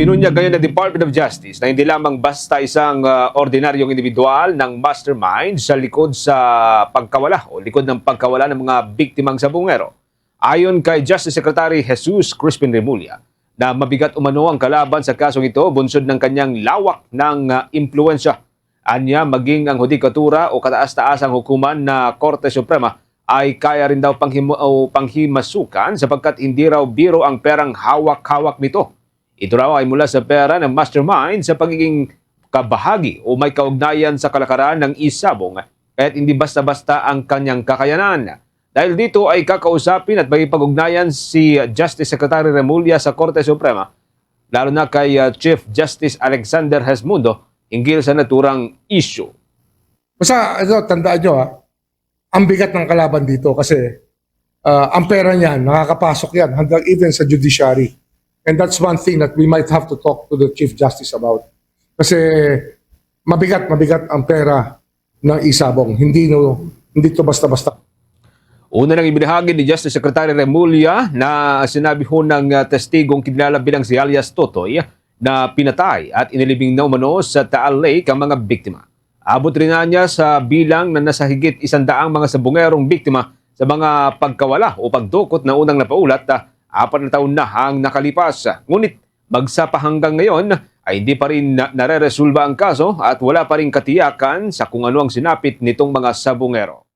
Ibinunyag ngayon ng Department of Justice na hindi lamang basta isang ah, ordinaryong individual ng mastermind sa likod sa pagkawala o likod ng pagkawala ng mga biktimang sabungero. Ayon kay Justice Secretary Jesus Crispin Remulla, na mabigat umano ang kalaban sa kasong ito bunsod ng kanyang lawak ng ah, impluensya. Anya maging ang hudikatura o kataas-taasang hukuman na Korte Suprema ay kaya rin daw panghim- panghimasukan sapagkat hindi raw biro ang perang hawak-hawak nito. Ito raw ay mula sa pera ng mastermind sa pagiging kabahagi o may kaugnayan sa kalakaran ng isabong kahit hindi basta-basta ang kanyang kakayanan. Dahil dito ay kakausapin at may pag-ugnayan si Justice Secretary Remulla sa Korte Suprema, lalo na kay uh, Chief Justice Alexander Hesmundo hinggil sa naturang issue. Basta, ano, tandaan nyo ha, ang bigat ng kalaban dito kasi ah, ang pera niyan, nakakapasok yan hanggang even sa judiciary. And that's one thing that we might have to talk to the Chief Justice about. Kasi mabigat, mabigat ang pera ng isabong. Hindi, no, hindi to basta-basta. Una nang ibinahagi ni Justice Secretary Remulla na sinabi ho ng uh, testigong kinilala bilang si alias Totoy na pinatay at inilibing na umano sa Taal Lake ang mga biktima. Abot rin niya sa bilang na nasa higit isandaang mga sabungerong biktima sa mga pagkawala o pagdukot na unang napaulat na apat na taon na ang nakalipas. Ngunit magsapa hanggang ngayon ay hindi pa rin na- nare-resolba ang kaso at wala pa rin katiyakan sa kung ano ang sinapit nitong mga sabungero.